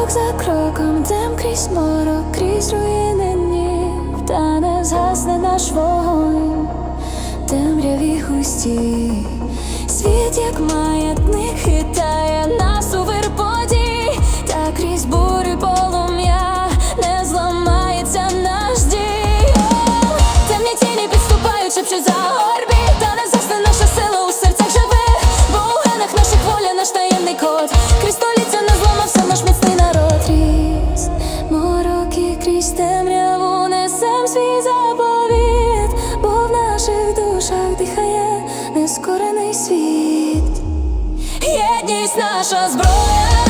Крок за кроком дем крізь морок, крізь руїни днів та не згасне наш вогонь, темряві густі, світ як маятник хитає. нескорений світ, єдність наша зброя.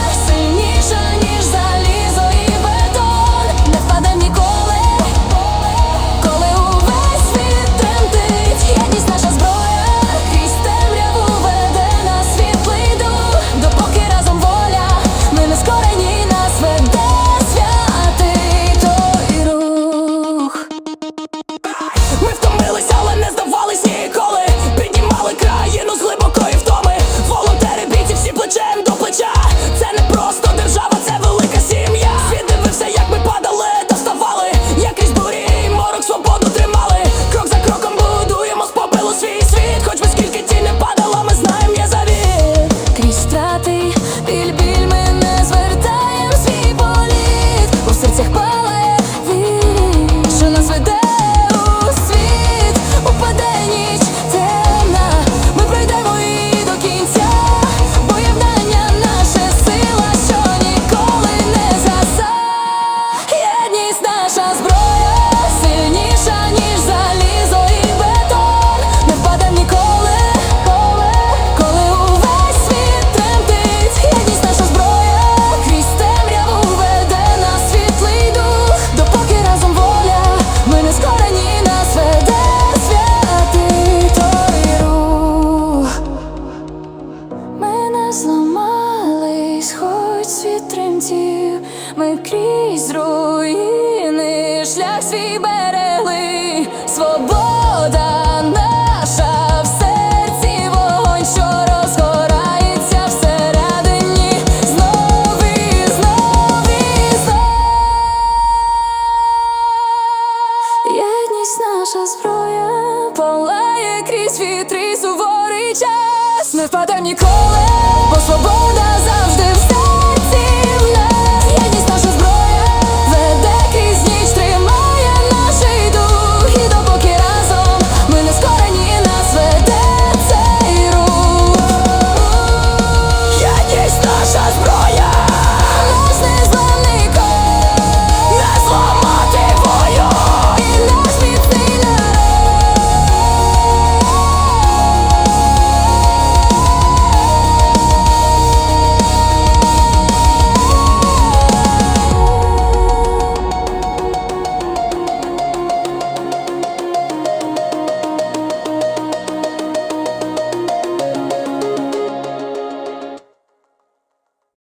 світ тремтів, ми крізь руїни, шлях свій берегли, свобода наша, в серці вогонь, розгорається всередині, знов і знов наша зброя палає крізь вітри суворий час. Не впадем ніколи, бо свобода за.